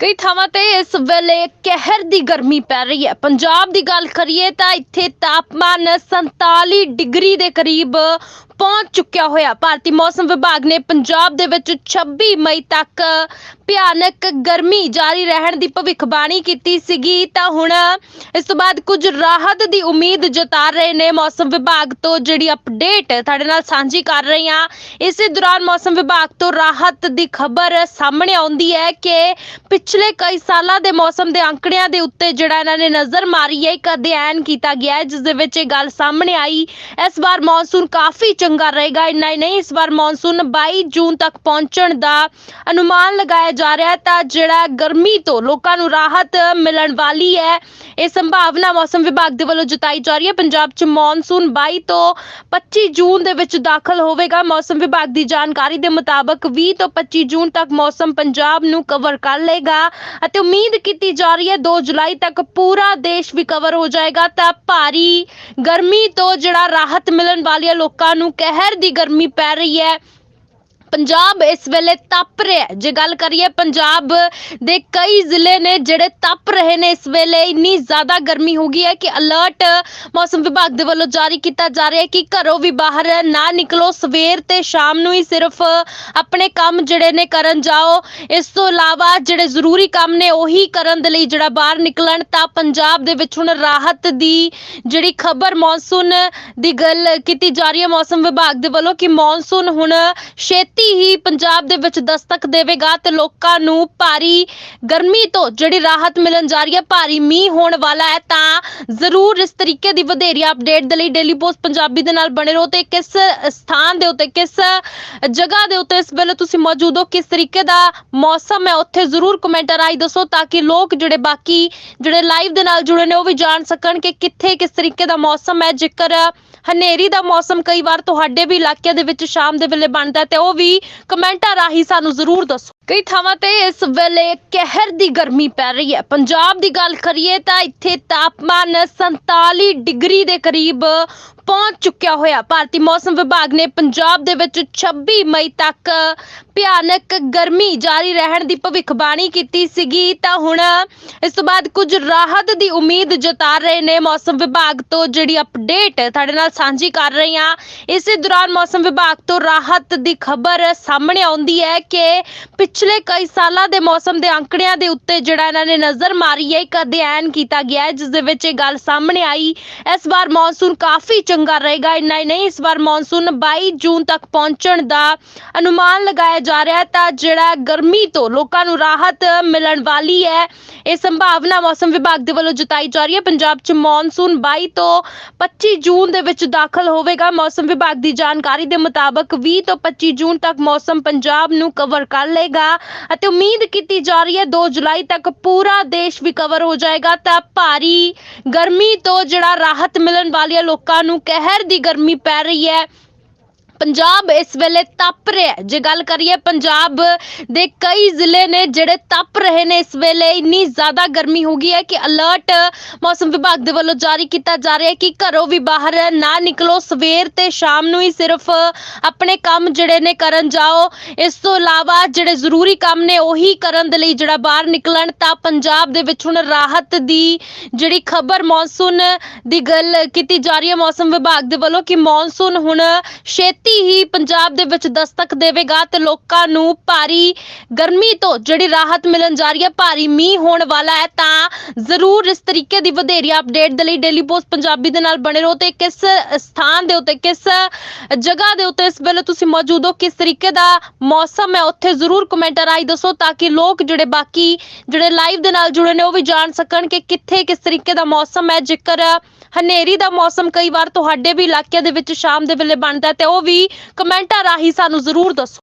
ਕਈ ਥਾਵਾਂ ਤੇ ਇਸ ਵੇਲੇ ਕਹਿਰ ਦੀ ਗਰਮੀ ਪੈ ਰਹੀ ਹੈ। ਪੰਜਾਬ ਦੀ ਗੱਲ ਕਰੀਏ ਤਾਂ ਇੱਥੇ ਤਾਪਮਾਨ 47 ਡਿਗਰੀ ਦੇ ਕਰੀਬ ਪਹੁੰਚ ਚੁੱਕਿਆ ਹੋਇਆ। ਭਾਰਤੀ ਮੌਸਮ ਵਿਭਾਗ ਨੇ ਪੰਜਾਬ ਦੇ ਵਿੱਚ 26 ਮਈ ਤੱਕ ਭਿਆਨਕ ਗਰਮੀ ਜਾਰੀ ਰਹਿਣ ਦੀ ਭਵਿੱਖਬਾਣੀ ਕੀਤੀ ਸੀਗੀ। ਤਾਂ ਹੁਣ ਇਸ ਤੋਂ ਬਾਅਦ ਕੁਝ ਰਾਹਤ ਦੀ ਉਮੀਦ ਜਤਾ ਰਹੇ ਨੇ ਮੌਸਮ ਵਿਭਾਗ ਤੋਂ ਜਿਹੜੀ ਅਪਡੇਟ ਤੁਹਾਡੇ ਨਾਲ ਸਾਂਝੀ ਕਰ ਰਹੀ ਹਾਂ। ਇਸੇ ਦੌਰਾਨ ਮੌਸਮ ਵਿਭਾਗ ਤੋਂ ਰਾਹਤ ਦੀ ਖਬਰ ਸਾਹਮਣੇ ਆਉਂਦੀ ਹੈ ਕਿ ਪਿਛਲੇ ਕਈ ਸਾਲਾਂ ਦੇ ਮੌਸਮ ਦੇ ਅੰਕੜਿਆਂ ਦੇ ਉੱਤੇ ਜਿਹੜਾ ਇਹਨਾਂ ਨੇ ਨਜ਼ਰ ਮਾਰੀ ਹੈ, ਇੱਕ ਅਧਿਐਨ ਕੀਤਾ ਗਿਆ ਹੈ, ਜਿਸ ਦੇ ਵਿੱਚ ਇਹ ਗੱਲ ਸਾਹਮਣੇ ਆਈ। ਇਸ ਵਾਰ ਮੌਨਸੂਨ ਕਾਫੀ ਚੰਗਾ ਰਹੇਗਾ। ਇੰਨਾ ਹੀ ਨਹੀਂ, ਇਸ ਵਾਰ ਮੌਨਸੂਨ 22 ਜੂਨ ਤੱਕ ਪਹੁੰਚਣ ਦਾ ਅਨੁਮਾਨ ਲਗਾਇਆ ਜਾ ਰਿਹਾ ਹੈ। ਤਾਂ ਜਿਹੜਾ ਗਰਮੀ ਤੋਂ ਲੋਕਾਂ ਨੂੰ ਰਾਹਤ ਮਿਲਣ ਵਾਲੀ ਹੈ, ਇਹ ਸੰਭਾਵਨਾ ਮੌਸਮ ਵਿਭਾਗ ਦੇ ਵੱਲੋਂ ਜਤਾਈ ਜਾ ਰਹੀ ਹੈ। ਪੰਜਾਬ 'ਚ ਮੌਨਸੂਨ 22 ਤੋਂ 25 ਜੂਨ ਦੇ ਵਿੱਚ ਦਾਖਲ ਹੋਵੇਗਾ। ਮੌਸਮ ਵਿਭਾਗ ਦੀ ਜਾਣਕਾਰੀ ਦੇ ਮੁਤਾਬਕ 20 ਤੋਂ 25 ਜੂਨ ਤੱਕ ਮੌਸਮ ਪੰਜਾਬ ਨੂੰ ਕਵਰ ਕਰ ਲਏਗਾ ਅਤੇ ਉਮੀਦ ਕੀਤੀ ਜਾ ਰਹੀ ਹੈ 2 ਜੁਲਾਈ ਤੱਕ ਪੂਰਾ ਦੇਸ਼ ਵੀ ਕਵਰ ਹੋ ਜਾਏਗਾ। ਤਾਂ ਭਾਰੀ ਗਰਮੀ ਤੋਂ ਜਿਹੜਾ ਰਾਹਤ ਮਿਲਣ ਵਾਲੀ ਹੈ, ਲੋਕਾਂ ਨੂੰ ਕਹਿਰ ਦੀ ਗਰਮੀ ਪੈ ਰਹੀ ਹੈ। ਪੰਜਾਬ ਇਸ ਵੇਲੇ ਤਪ ਰਿਹਾ ਹੈ। ਜੇ ਗੱਲ ਕਰੀਏ ਪੰਜਾਬ ਦੇ ਕਈ ਜ਼ਿਲ੍ਹੇ ਨੇ ਜਿਹੜੇ ਤਪ ਰਹੇ ਨੇ, ਇਸ ਵੇਲੇ ਇੰਨੀ ਜ਼ਿਆਦਾ ਗਰਮੀ ਹੋ ਗਈ ਹੈ ਕਿ ਅਲਰਟ ਮੌਸਮ ਵਿਭਾਗ ਦੇ ਵੱਲੋਂ ਜਾਰੀ ਕੀਤਾ ਜਾ ਰਿਹਾ ਹੈ ਕਿ ਘਰੋਂ ਵੀ ਬਾਹਰ ਨਾ ਨਿਕਲੋ ਸਵੇਰ ਤੇ ਸ਼ਾਮ ਨੂੰ ਹੀ ਸਿਰਫ ਆਪਣੇ ਕੰਮ ਜਿਹੜੇ ਨੇ ਕਰਨ ਜਾਓ ਇਸ ਤੋਂ ਇਲਾਵਾ ਜਿਹੜੇ ਜ਼ਰੂਰੀ ਕੰਮ ਨੇ, ਉਹੀ ਕਰਨ ਦੇ ਲਈ ਜਿਹੜਾ ਬਾਹਰ ਨਿਕਲਣ, ਤਾਂ ਪੰਜਾਬ ਦੇ ਵਿੱਚ ਹੁਣ ਰਾਹਤ ਦੀ ਜਿਹੜੀ ਖਬਰ ਮੌਨਸੂਨ ਦੀ ਗੱਲ ਕੀਤੀ ਜਾ ਰਹੀ ਹੈ ਮੌਸਮ ਵਿਭਾਗ ਦੇ ਵੱਲੋਂ ਕਿ ਮੌਨਸੂਨ ਹੁਣ ਛੇਤੀ ਹੀ ਪੰਜਾਬ ਦੇ ਵਿੱਚ ਦਸਤਕ ਦੇਵੇਗਾ ਤੇ ਲੋਕਾਂ ਨੂੰ ਭਾਰੀ ਗਰਮੀ ਤੋਂ ਜਿਹੜੀ ਰਾਹਤ ਮਿਲਣ ਜਾ ਰਹੀ ਹੈ, ਭਾਰੀ ਮੀਂਹ ਹੋਣ ਵਾਲਾ ਹੈ, ਤਾਂ ਜ਼ਰੂਰ ਇਸ ਤਰੀਕੇ ਦੀ ਵਧੇਰੀ ਅਪਡੇਟ ਦੇ ਲਈ ਡੇਲੀ ਪੋਸਟ ਪੰਜਾਬੀ ਦੇ ਨਾਲ ਬਣੇ ਰਹੋ ਤੇ ਕਿਸ ਸਥਾਨ ਦੇ ਉੱਤੇ, ਕਿਸ ਜਗ੍ਹਾ ਦੇ ਉੱਤੇ ਇਸ ਵੇਲੇ ਤੁਸੀਂ ਮੌਜੂਦ ਹੋ, ਕਿਸ ਤਰੀਕੇ ਦਾ ਮੌਸਮ ਹੈ, ਉੱਥੇ ਜ਼ਰੂਰ ਕਮੈਂਟ ਰਾਈ ਦੱਸੋ ਤਾਂ ਕਿ ਲੋਕ ਜਿਹੜੇ ਬਾਕੀ ਜਿਹੜੇ ਲਾਈਵ ਦੇ ਨਾਲ ਜੁੜੇ ਨੇ ਉਹ ਵੀ ਜਾਣ ਸਕਣ ਕਿ ਕਿੱਥੇ ਕਿਸ ਤਰੀਕੇ ਦਾ ਮੌਸਮ ਹੈ, ਜੇਕਰ ਹਨੇਰੀ ਦਾ ਮੌਸਮ ਕਈ ਵਾਰ ਤੁਹਾਡੇ ਵੀ ਇਲਾਕਿਆਂ ਦੇ ਵਿੱਚ ਸ਼ਾਮ ਦੇ ਵੇਲੇ ਬਣਦਾ ਤੇ ਉਹ ਵੀ ਕਮੈਂਟਾਂ ਰਾਹੀਂ ਸਾਨੂੰ ਜ਼ਰੂਰ ਦੱਸੋ। ਕਈ ਥਾਵਾਂ ਤੇ ਇਸ ਵੇਲੇ ਕਹਿਰ ਦੀ ਗਰਮੀ ਪੈ ਰਹੀ ਹੈ। ਪੰਜਾਬ ਦੀ ਗੱਲ ਕਰੀਏ ਤਾਂ ਇੱਥੇ ਤਾਪਮਾਨ 47 ਡਿਗਰੀ ਦੇ ਕਰੀਬ ਪਹੁੰਚ ਚੁੱਕਿਆ ਹੋਇਆ। ਭਾਰਤੀ ਮੌਸਮ ਵਿਭਾਗ ਨੇ ਪੰਜਾਬ ਦੇ ਵਿੱਚ 26 ਮਈ ਤੱਕ ਭਿਆਨਕ ਗਰਮੀ ਜਾਰੀ ਰਹਿਣ ਦੀ ਭਵਿੱਖਬਾਣੀ ਕੀਤੀ ਸੀਗੀ। ਤਾਂ ਹੁਣ ਇਸ ਤੋਂ ਬਾਅਦ ਕੁਝ ਰਾਹਤ ਦੀ ਉਮੀਦ ਜਤਾ ਰਹੇ ਨੇ ਮੌਸਮ ਵਿਭਾਗ ਤੋਂ ਜਿਹੜੀ ਅਪਡੇਟ ਤੁਹਾਡੇ ਨਾਲ ਸਾਂਝੀ ਕਰ ਰਹੀ ਹਾਂ। ਇਸੇ ਦੌਰਾਨ ਮੌਸਮ ਵਿਭਾਗ ਤੋਂ ਰਾਹਤ ਦੀ ਖਬਰ ਸਾਹਮਣੇ ਆਉਂਦੀ ਹੈ ਕਿ ਪਿਛਲੇ ਕਈ ਸਾਲਾਂ ਦੇ ਮੌਸਮ ਦੇ ਅੰਕੜਿਆਂ ਦੇ ਉੱਤੇ ਜਿਹੜਾ ਇਹਨਾਂ ਨੇ ਨਜ਼ਰ ਮਾਰੀ ਹੈ, ਇੱਕ ਅਧਿਐਨ ਕੀਤਾ ਗਿਆ ਹੈ, ਜਿਸ ਦੇ ਵਿੱਚ ਇਹ ਗੱਲ ਸਾਹਮਣੇ ਆਈ। ਇਸ ਵਾਰ ਮੌਨਸੂਨ ਕਾਫੀ ਚੰਗਾ ਰਹੇਗਾ। ਇੰਨਾ ਹੀ ਨਹੀਂ, ਇਸ ਵਾਰ ਮੌਨਸੂਨ 22 ਜੂਨ ਤੱਕ ਪਹੁੰਚਣ ਦਾ ਅਨੁਮਾਨ ਲਗਾਇਆ ਜਾ ਰਿਹਾ ਹੈ। ਤਾਂ ਜਿਹੜਾ ਗਰਮੀ ਤੋਂ ਲੋਕਾਂ ਨੂੰ ਰਾਹਤ ਮਿਲਣ ਵਾਲੀ ਹੈ, ਇਹ ਸੰਭਾਵਨਾ ਮੌਸਮ ਵਿਭਾਗ ਦੇ ਵੱਲੋਂ ਜਤਾਈ ਜਾ ਰਹੀ ਹੈ। ਪੰਜਾਬ 'ਚ ਮੌਨਸੂਨ 22 ਤੋਂ 25 ਜੂਨ ਦੇ ਵਿੱਚ ਦਾਖਲ ਹੋਵੇਗਾ। ਮੌਸਮ ਵਿਭਾਗ ਦੀ ਜਾਣਕਾਰੀ ਦੇ ਮੁਤਾਬਕ 20 ਤੋਂ 25 ਜੂਨ ਤੱਕ ਮੌਸਮ ਪੰਜਾਬ ਨੂੰ ਕਵਰ ਕਰ ਲਏਗਾ। ਅਤੇ ਉਮੀਦ ਕੀਤੀ ਜਾ ਰਹੀ ਹੈ 2 ਜੁਲਾਈ ਤੱਕ ਪੂਰਾ ਦੇਸ਼ ਵੀ ਕਵਰ ਹੋ ਜਾਏਗਾ। ਤਾਂ ਭਾਰੀ ਗਰਮੀ ਤੋਂ ਜਿਹੜਾ ਰਾਹਤ ਮਿਲਣ ਵਾਲੀ ਹੈ ਲੋਕਾਂ ਨੂੰ ਕਹਿਰ ਦੀ ਗਰਮੀ ਪੈ ਰਹੀ ਹੈ। ਪੰਜਾਬ ਇਸ ਵੇਲੇ ਤਪ ਰਿਹਾ ਜੇ ਗੱਲ ਕਰੀਏ ਪੰਜਾਬ ਦੇ ਕਈ ਜ਼ਿਲ੍ਹੇ ਨੇ ਜਿਹੜੇ ਤਪ ਰਹੇ ਨੇ, ਇਸ ਵੇਲੇ ਇੰਨੀ ਜ਼ਿਆਦਾ ਗਰਮੀ ਹੋ ਗਈ ਹੈ ਕਿ ਅਲਰਟ ਮੌਸਮ ਵਿਭਾਗ ਦੇ ਵੱਲੋਂ ਜਾਰੀ ਕੀਤਾ ਜਾ ਰਿਹਾ ਹੈ ਕਿ ਘਰੋਂ ਵੀ ਬਾਹਰ ਨਾ ਨਿਕਲੋ। ਸਵੇਰ ਤੇ ਸ਼ਾਮ ਨੂੰ ਹੀ ਸਿਰਫ ਆਪਣੇ ਕੰਮ ਜਿਹੜੇ ਨੇ ਕਰਨ ਜਾਓ। ਇਸ ਤੋਂ ਇਲਾਵਾ ਜਿਹੜੇ ਜ਼ਰੂਰੀ ਕੰਮ ਨੇ, ਉਹੀ ਕਰਨ ਦੇ ਲਈ ਜਿਹੜਾ ਬਾਹਰ ਨਿਕਲਣ, ਤਾਂ ਪੰਜਾਬ ਦੇ ਵਿੱਚ ਹੁਣ ਰਾਹਤ ਦੀ ਜਿਹੜੀ ਖਬਰ ਮੌਨਸੂਨ ਦੀ ਗੱਲ ਕੀਤੀ ਜਾ ਰਹੀ ਹੈ ਮੌਸਮ ਵਿਭਾਗ ਦੇ ਵੱਲੋਂ ਕਿ ਮੌਨਸੂਨ ਹੁਣ ਛੇਤੀ ਹੀ ਪੰਜਾਬ ਦੇ ਵਿੱਚ ਦਸਤਕ ਦੇਵੇਗਾ ਤੇ ਲੋਕਾਂ ਨੂੰ ਭਾਰੀ ਗਰਮੀ ਤੋਂ ਜਿਹੜੀ ਰਾਹਤ ਮਿਲਣ ਜਾ ਰਹੀ ਹੈ, ਭਾਰੀ ਮੀਂਹ ਹੋਣ ਵਾਲਾ ਹੈ, ਤਾਂ ਜ਼ਰੂਰ ਇਸ ਤਰੀਕੇ ਦੀ ਵਧੇਰੀ ਅਪਡੇਟ ਦੇ ਲਈ ਡੇਲੀ ਪੋਸਟ ਪੰਜਾਬੀ ਦੇ ਨਾਲ ਬਣੇ ਰਹੋ ਤੇ ਕਿਸ ਸਥਾਨ ਦੇ ਉੱਤੇ, ਕਿਸ ਜਗ੍ਹਾ ਦੇ ਉੱਤੇ ਇਸ ਵੇਲੇ ਤੁਸੀਂ ਮੌਜੂਦ ਹੋ, ਕਿਸ ਤਰੀਕੇ ਦਾ ਮੌਸਮ ਹੈ, ਉੱਥੇ ਜ਼ਰੂਰ ਕਮੈਂਟ ਰਾਹੀਂ ਦੱਸੋ ਤਾਂ ਕਿ ਲੋਕ ਜਿਹੜੇ ਬਾਕੀ ਜਿਹੜੇ ਲਾਈਵ ਦੇ ਨਾਲ ਜੁੜੇ ਨੇ ਉਹ ਵੀ ਜਾਣ ਸਕਣ ਕਿ ਕਿੱਥੇ ਕਿਸ ਤਰੀਕੇ ਦਾ ਮੌਸਮ ਹੈ, ਜੇਕਰ ਹਨੇਰੀ ਦਾ ਮੌਸਮ ਕਈ ਵਾਰ ਤੁਹਾਡੇ ਵੀ ਇਲਾਕਿਆਂ ਦੇ ਵਿੱਚ ਸ਼ਾਮ ਦੇ ਵੇਲੇ ਬਣਦਾ ਤੇ ਉਹ ਵੀ ਕਮੈਂਟਾਂ ਰਾਹੀਂ ਸਾਨੂੰ ਜ਼ਰੂਰ ਦੱਸੋ।